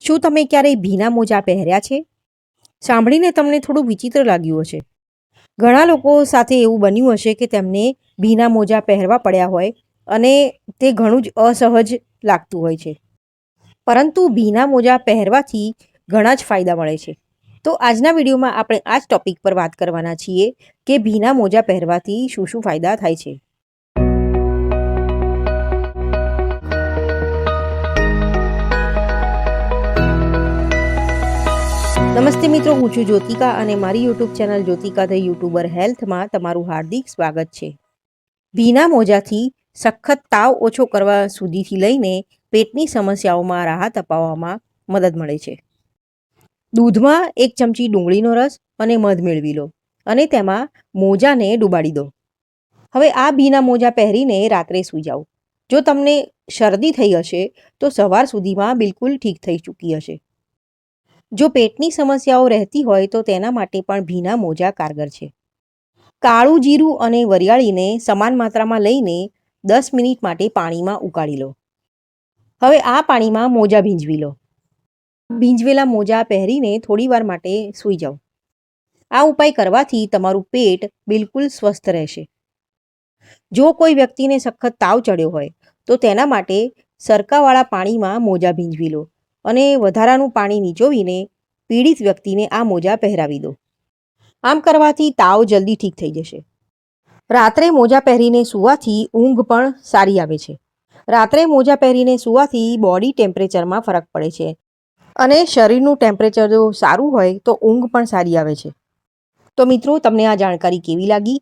શું તમે ક્યારેય ભીના મોજા પહેર્યા છે? સાંભળીને તમને થોડું વિચિત્ર લાગ્યું હશે. ઘણા લોકો સાથે એવું બન્યું હશે કે તેમને ભીના મોજા પહેરવા પડ્યા હોય અને તે ઘણું જ અસહજ લાગતું હોય છે. પરંતુ ભીના મોજા પહેરવાથી ઘણા જ ફાયદા મળે છે. તો આજના વિડીયોમાં આપણે આ જ ટોપિક પર વાત કરવાના છીએ કે ભીના મોજા પહેરવાથી શું શું ફાયદા થાય છે. નમસ્તે મિત્રો, હું છું જ્યોતિકા અને મારી YouTube channel Jyotika the YouTuber હેલ્થમાં તમારું હાર્દિક સ્વાગત છે. ભીના મોજાથી સખત તાવ ઓછો કરવા સુધીથી લઈને પેટની સમસ્યાઓમાં રાહત અપાવવામાં મદદ મળે છે. દૂધમાં એક ચમચી ડુંગળીનો રસ અને મધ મેળવી લો અને તેમાં મોજાને ડુબાડી દો. હવે આ ભીના મોજા પહેરીને રાત્રે સૂઈ જાઓ. જો તમને શરદી થઈ હશે, તો સવાર સુધીમાં બિલકુલ ઠીક થઈ ચૂકી હશે. જો પેટની સમસ્યાઓ રહેતી હોય તો તેના માટે પણ ભીના મોજા કારગર છે. કાળું જીરું અને વરિયાળીને સમાન માત્રામાં લઈને દસ મિનિટ માટે પાણીમાં ઉકાળી લો. હવે આ પાણીમાં મોજા ભીંજવી લો. ભીંજવેલા મોજા પહેરીને થોડી વાર માટે સૂઈ જાઓ. આ ઉપાય કરવાથી તમારું પેટ બિલકુલ સ્વસ્થ રહેશે. જો કોઈ વ્યક્તિને સખત તાવ ચડ્યો હોય તો તેના માટે સરકાવાળા પાણીમાં મોજા ભીંજવી લો. અને વધારાનું પાણી નીચોવીને પીડિત વ્યક્તિને આ મોજા પહેરાવી દો. આમ કરવાથી તાવ જલ્દી ઠીક થઈ જશે. રાત્રે મોજા પહેરીને સૂવાથી ઊંઘ પણ સારી આવે છે. રાત્રે મોજા પહેરીને સૂવાથી બોડી ટેમ્પરેચરમાં ફરક પડે છે. અને શરીરનું ટેમ્પરેચર જો સારું હોય તો ઊંઘ પણ સારી આવે છે. તો મિત્રો, તમને આ જાણકારી કેવી લાગી?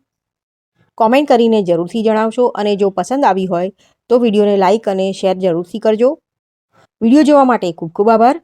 કોમેન્ટ કરીને જરૂરથી જણાવશો અને જો પસંદ આવી હોય તો વિડીયોને લાઇક અને શેર જરૂરથી કરજો. વીડિયો જોવા માટે ખૂબ ખૂબ આભાર.